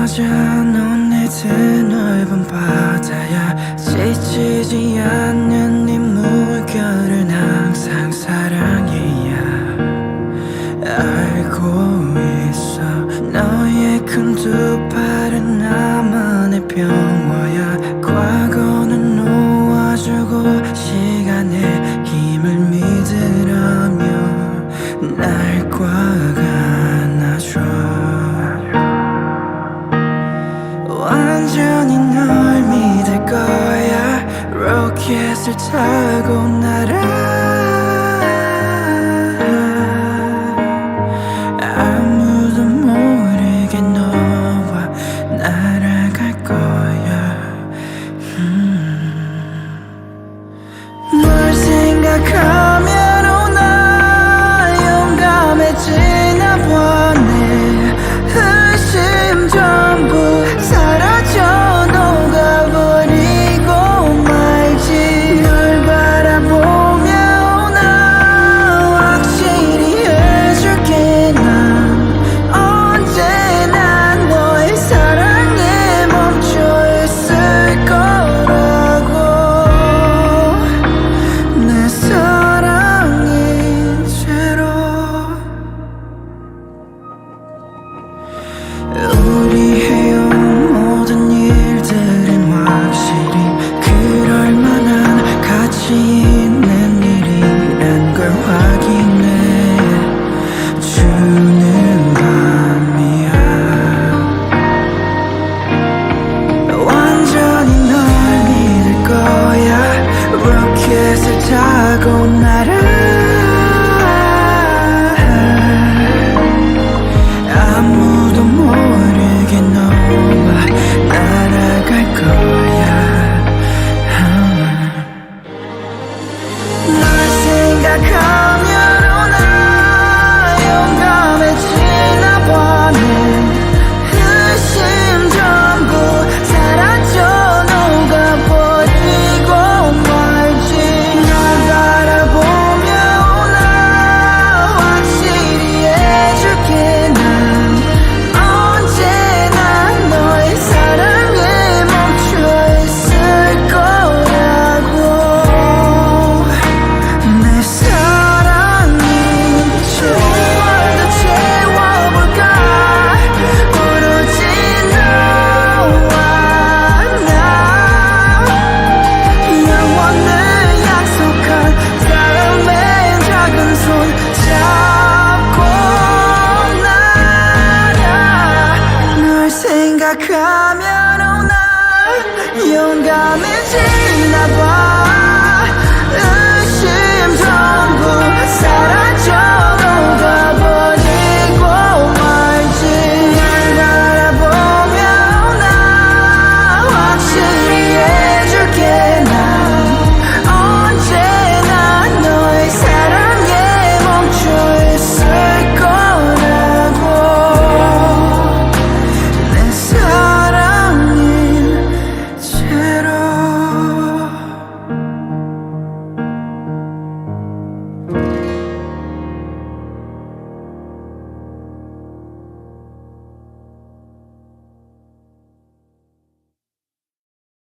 맞아 넌내 드넓은 바다야. 지치지 않는 네 물결은 항상 사랑이야. 알고 있어 너의 큰 두 팔은 나만의 평 완전히 널 믿을 거야. 로켓을 타고 날아 햇볕을 타고 날아 생각하면 오나? 용감해지